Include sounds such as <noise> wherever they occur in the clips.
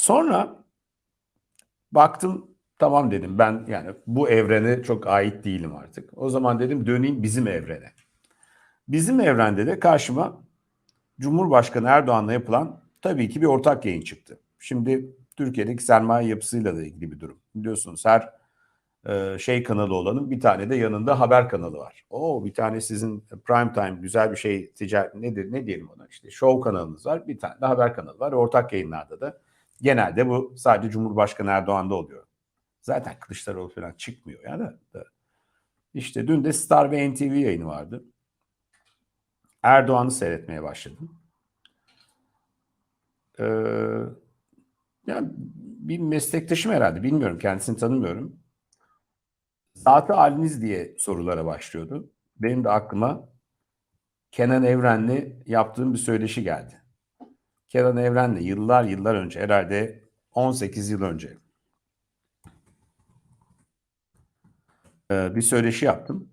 Sonra baktım tamam dedim ben yani bu evrene çok ait değilim artık. O zaman dedim döneyim bizim evrene. Bizim evrende de karşıma Cumhurbaşkanı Erdoğan'la yapılan tabii ki bir ortak yayın çıktı. Şimdi Türkiye'deki sermaye yapısıyla da ilgili bir durum. Biliyorsunuz her e, şey kanalı olanın bir tane de yanında haber kanalı var. O bir tane sizin prime time güzel bir şey ticaret nedir ne diyelim ona işte show kanalınız var. Bir tane de haber kanalı var. Ortak yayınlarda da genelde bu sadece Cumhurbaşkanı Erdoğan'da oluyor. Zaten Kılıçdaroğlu falan çıkmıyor ya da, da. İşte dün de Star ve NTV yayını vardı. Erdoğan'ı seyretmeye başladım. Ee, yani bir meslektaşım herhalde bilmiyorum kendisini tanımıyorum. Zatı haliniz diye sorulara başlıyordu. Benim de aklıma Kenan Evren'le yaptığım bir söyleşi geldi. Kenan Evren'le yıllar yıllar önce herhalde 18 yıl önce bir söyleşi yaptım.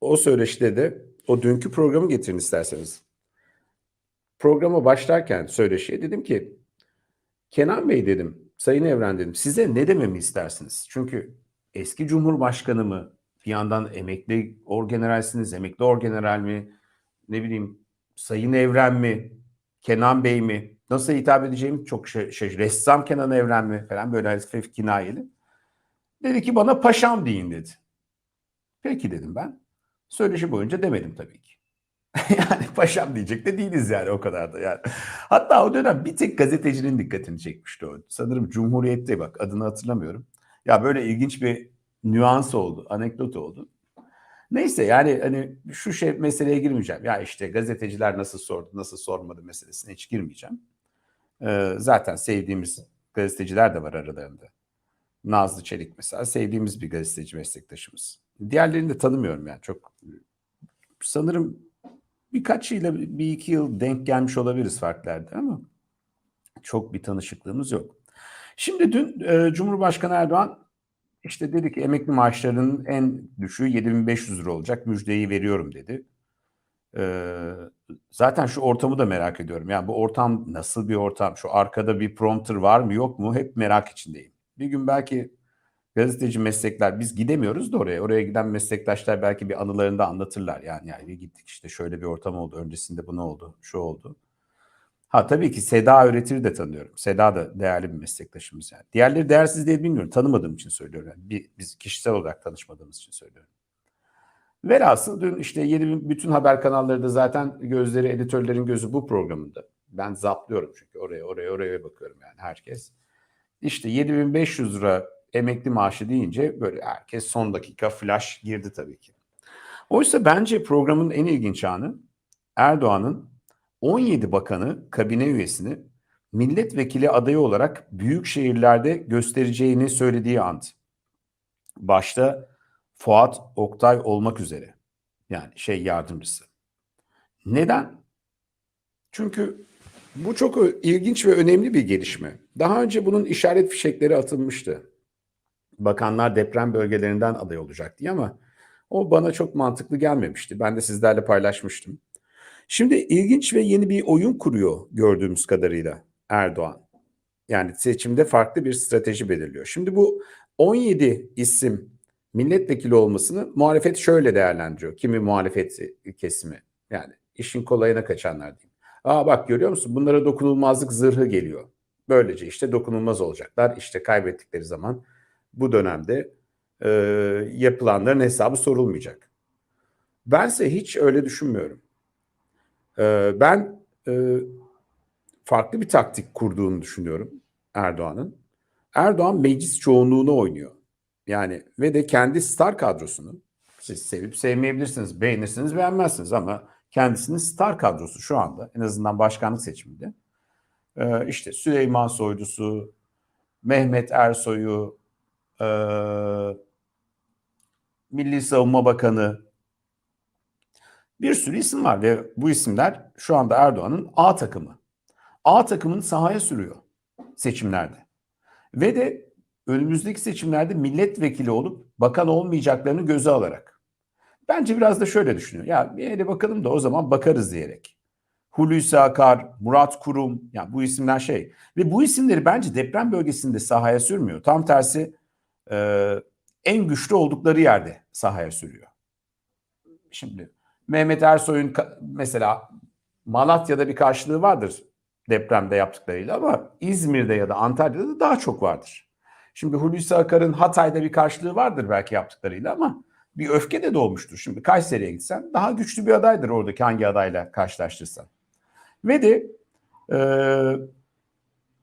O söyleşide de o dünkü programı getirin isterseniz. Programa başlarken söyleşiye dedim ki Kenan Bey dedim, Sayın Evren dedim size ne dememi istersiniz? Çünkü eski Cumhurbaşkanı mı bir yandan emekli orgeneralsiniz, emekli orgeneral mi? Ne bileyim Sayın Evren mi? Kenan Bey mi? Nasıl hitap edeceğim çok şey, ressam Kenan Evren mi falan böyle hafif kinayeli. Dedi ki bana paşam deyin dedi. Peki dedim ben. Söyleşi boyunca demedim tabii ki. <laughs> yani paşam diyecek de değiliz yani o kadar da yani. Hatta o dönem bir tek gazetecinin dikkatini çekmişti o. Sanırım Cumhuriyet'te bak adını hatırlamıyorum. Ya böyle ilginç bir nüans oldu, anekdot oldu. Neyse yani hani şu şey meseleye girmeyeceğim. Ya işte gazeteciler nasıl sordu, nasıl sormadı meselesine hiç girmeyeceğim. Ee, zaten sevdiğimiz gazeteciler de var aralarında. Nazlı Çelik mesela sevdiğimiz bir gazeteci meslektaşımız. Diğerlerini de tanımıyorum yani çok sanırım birkaç yılda bir iki yıl denk gelmiş olabiliriz farklarda ama çok bir tanışıklığımız yok. Şimdi dün e, Cumhurbaşkanı Erdoğan işte dedi ki emekli maaşlarının en düşüğü 7500 lira olacak müjdeyi veriyorum dedi. Ee, zaten şu ortamı da merak ediyorum. Yani bu ortam nasıl bir ortam? Şu arkada bir prompter var mı yok mu? Hep merak içindeyim. Bir gün belki gazeteci meslekler biz gidemiyoruz da oraya. Oraya giden meslektaşlar belki bir anılarında anlatırlar. Yani yani gittik işte şöyle bir ortam oldu. Öncesinde bu ne oldu? Şu oldu. Ha tabii ki Seda Öğretir'i de tanıyorum. Seda da değerli bir meslektaşımız yani. Diğerleri değersiz diye bilmiyorum. Tanımadığım için söylüyorum. Yani bir, biz kişisel olarak tanışmadığımız için söylüyorum. Velhasıl dün işte yeni bütün haber kanalları da zaten gözleri editörlerin gözü bu programında. Ben zaplıyorum çünkü oraya oraya oraya bakıyorum yani herkes. İşte 7500 lira emekli maaşı deyince böyle herkes son dakika flash girdi tabii ki. Oysa bence programın en ilginç anı Erdoğan'ın 17 bakanı, kabine üyesini milletvekili adayı olarak büyük şehirlerde göstereceğini söylediği ant. Başta Fuat Oktay olmak üzere. Yani şey yardımcısı. Neden? Çünkü bu çok ilginç ve önemli bir gelişme. Daha önce bunun işaret fişekleri atılmıştı. Bakanlar deprem bölgelerinden aday olacak diye ama o bana çok mantıklı gelmemişti. Ben de sizlerle paylaşmıştım. Şimdi ilginç ve yeni bir oyun kuruyor gördüğümüz kadarıyla Erdoğan. Yani seçimde farklı bir strateji belirliyor. Şimdi bu 17 isim milletvekili olmasını muhalefet şöyle değerlendiriyor. Kimi muhalefet kesimi yani işin kolayına kaçanlar diyeyim. Aa bak görüyor musun bunlara dokunulmazlık zırhı geliyor. Böylece işte dokunulmaz olacaklar. İşte kaybettikleri zaman bu dönemde e, yapılanların hesabı sorulmayacak. Bense hiç öyle düşünmüyorum. E, ben e, farklı bir taktik kurduğunu düşünüyorum Erdoğan'ın. Erdoğan meclis çoğunluğunu oynuyor. Yani ve de kendi star kadrosunu siz sevip sevmeyebilirsiniz, beğenirsiniz, beğenmezsiniz ama kendisinin star kadrosu şu anda en azından başkanlık seçiminde ee, işte Süleyman Soylusu, Mehmet Ersoy'u, e, Milli Savunma Bakanı bir sürü isim var ve bu isimler şu anda Erdoğan'ın A takımı. A takımını sahaya sürüyor seçimlerde. Ve de önümüzdeki seçimlerde milletvekili olup bakan olmayacaklarını göze alarak. Bence biraz da şöyle düşünüyor. Ya bir yere bakalım da o zaman bakarız diyerek. Hulusi Akar, Murat Kurum, yani bu isimler şey. Ve bu isimleri bence deprem bölgesinde sahaya sürmüyor. Tam tersi e, en güçlü oldukları yerde sahaya sürüyor. Şimdi Mehmet Ersoy'un mesela Malatya'da bir karşılığı vardır depremde yaptıklarıyla ama İzmir'de ya da Antalya'da da daha çok vardır. Şimdi Hulusi Akar'ın Hatay'da bir karşılığı vardır belki yaptıklarıyla ama bir öfke de doğmuştur. Şimdi Kayseri'ye gitsen daha güçlü bir adaydır oradaki hangi adayla karşılaştırsan. Ve de e,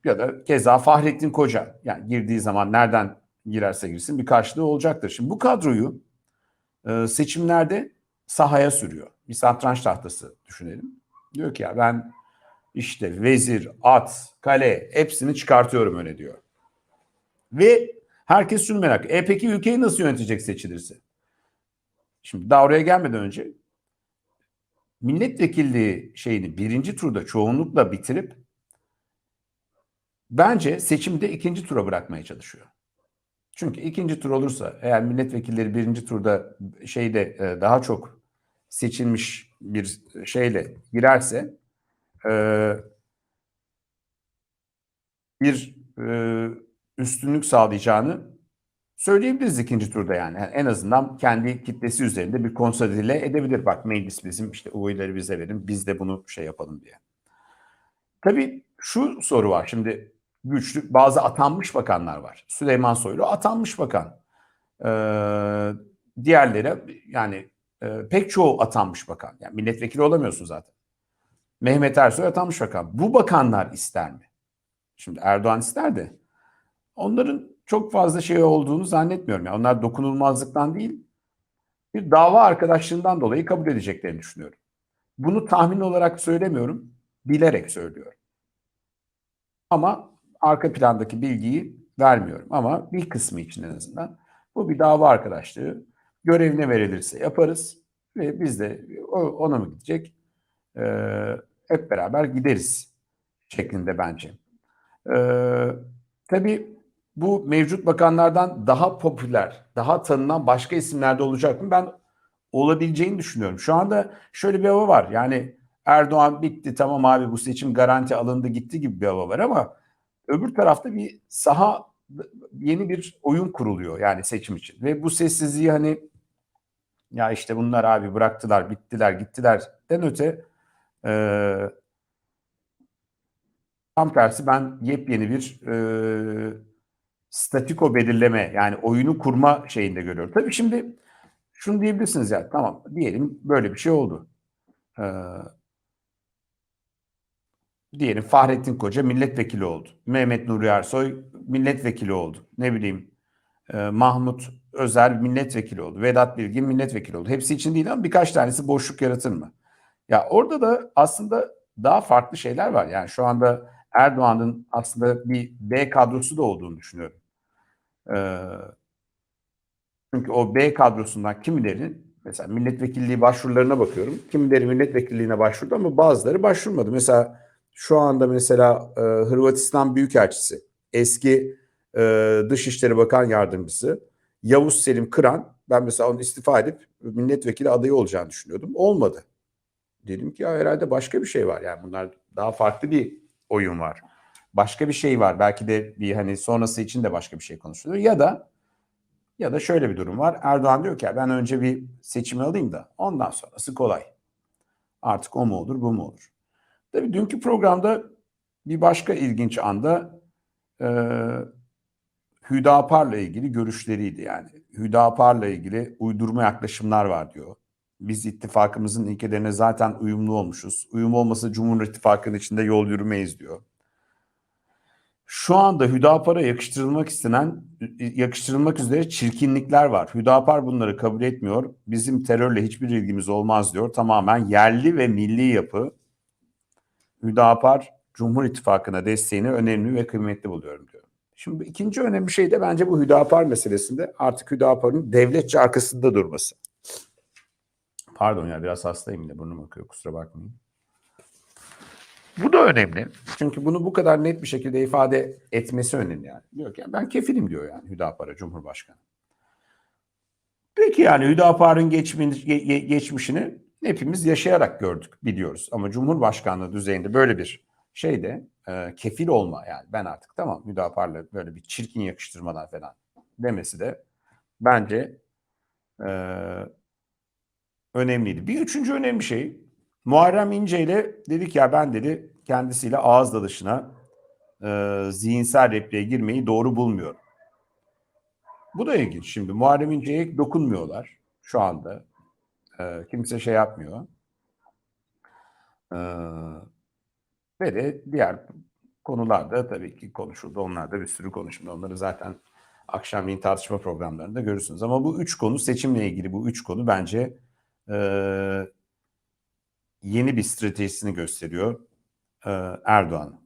ya da keza Fahrettin Koca yani girdiği zaman nereden girerse girsin bir karşılığı olacaktır. Şimdi bu kadroyu e, seçimlerde sahaya sürüyor. Bir satranç tahtası düşünelim. Diyor ki ya ben işte vezir, at, kale hepsini çıkartıyorum öyle diyor. Ve herkes şunu merak. E peki ülkeyi nasıl yönetecek seçilirse? Şimdi daha oraya gelmeden önce milletvekilliği şeyini birinci turda çoğunlukla bitirip bence seçimde ikinci tura bırakmaya çalışıyor. Çünkü ikinci tur olursa eğer milletvekilleri birinci turda şeyde e, daha çok seçilmiş bir şeyle girerse e, bir e, üstünlük sağlayacağını söyleyebiliriz ikinci turda yani. Yani En azından kendi kitlesi üzerinde bir konsolide edebilir. Bak meclis bizim işte oyları bize verin biz de bunu şey yapalım diye. Tabii şu soru var şimdi güçlü bazı atanmış bakanlar var. Süleyman Soylu atanmış bakan. Ee, diğerleri yani e, pek çoğu atanmış bakan. Yani milletvekili olamıyorsun zaten. Mehmet Ersoy atanmış bakan. Bu bakanlar ister mi? Şimdi Erdoğan ister de onların çok fazla şey olduğunu zannetmiyorum. Yani onlar dokunulmazlıktan değil bir dava arkadaşlığından dolayı kabul edeceklerini düşünüyorum. Bunu tahmin olarak söylemiyorum. Bilerek söylüyorum. Ama arka plandaki bilgiyi vermiyorum. Ama bir kısmı için en azından bu bir dava arkadaşlığı. Görevine verilirse yaparız ve biz de ona mı gidecek Ee, hep beraber gideriz şeklinde bence. Ee, tabii bu mevcut bakanlardan daha popüler, daha tanınan başka isimlerde olacak mı? Ben olabileceğini düşünüyorum. Şu anda şöyle bir hava var. Yani Erdoğan bitti tamam abi bu seçim garanti alındı gitti gibi bir hava var ama öbür tarafta bir saha yeni bir oyun kuruluyor yani seçim için. Ve bu sessizliği hani ya işte bunlar abi bıraktılar, bittiler, gittiler den öte e, tam tersi ben yepyeni bir e, statiko belirleme yani oyunu kurma şeyinde görüyorum. Tabii şimdi şunu diyebilirsiniz ya tamam diyelim böyle bir şey oldu. Ee, diyelim Fahrettin Koca milletvekili oldu. Mehmet Nuri Ersoy milletvekili oldu. Ne bileyim e, Mahmut Özer milletvekili oldu. Vedat Bilgin milletvekili oldu. Hepsi için değil ama birkaç tanesi boşluk yaratır mı? Ya orada da aslında daha farklı şeyler var. Yani şu anda Erdoğan'ın aslında bir B kadrosu da olduğunu düşünüyorum. Ee, çünkü o B kadrosundan kimilerinin mesela milletvekilliği başvurularına bakıyorum. Kimileri milletvekilliğine başvurdu ama bazıları başvurmadı. Mesela şu anda mesela e, Hırvatistan Büyükelçisi, eski e, Dışişleri Bakan Yardımcısı Yavuz Selim Kıran, ben mesela onu istifa edip milletvekili adayı olacağını düşünüyordum. Olmadı. Dedim ki ya herhalde başka bir şey var. Yani bunlar daha farklı bir oyun var. Başka bir şey var. Belki de bir hani sonrası için de başka bir şey konuşuluyor. Ya da ya da şöyle bir durum var. Erdoğan diyor ki "Ya ben önce bir seçimi alayım da ondan sonrası kolay. Artık o mu olur bu mu olur? Tabii dünkü programda bir başka ilginç anda e, Hüdapar'la ilgili görüşleriydi yani. Hüdapar'la ilgili uydurma yaklaşımlar var diyor. Biz ittifakımızın ilkelerine zaten uyumlu olmuşuz. Uyum olmasa Cumhur İttifakı'nın içinde yol yürümeyiz diyor. Şu anda Hüdapar'a yakıştırılmak istenen, yakıştırılmak üzere çirkinlikler var. Hüdapar bunları kabul etmiyor. Bizim terörle hiçbir ilgimiz olmaz diyor. Tamamen yerli ve milli yapı. Hüdapar Cumhur İttifakı'na desteğini önemli ve kıymetli buluyorum diyor. Şimdi ikinci önemli şey de bence bu Hüdapar meselesinde artık Hüdapar'ın devletçe arkasında durması. Pardon ya biraz hastayım yine burnum akıyor kusura bakmayın. Bu da önemli. Çünkü bunu bu kadar net bir şekilde ifade etmesi önemli yani. Diyor ki "Yani ben kefilim diyor yani Hüdapar'a Cumhurbaşkanı. Peki yani Hüdapar'ın geçmi- ge- ge- geçmişini hepimiz yaşayarak gördük, biliyoruz. Ama Cumhurbaşkanlığı düzeyinde böyle bir şeyde e, kefil olma yani ben artık tamam Hüdapar'la böyle bir çirkin yakıştırmalar falan demesi de bence e, önemliydi. Bir üçüncü önemli şey Muharrem İnce ile dedik ya ben dedi kendisiyle ağız dalışına e, zihinsel repliğe girmeyi doğru bulmuyorum. Bu da ilginç. Şimdi Muharrem İnce'ye dokunmuyorlar şu anda. E, kimse şey yapmıyor. E, ve de diğer konularda tabii ki konuşuldu. Onlar da bir sürü konuşuldu. Onları zaten akşamleyin tartışma programlarında görürsünüz. Ama bu üç konu seçimle ilgili bu üç konu bence e, yeni bir stratejisini gösteriyor e, Erdoğan.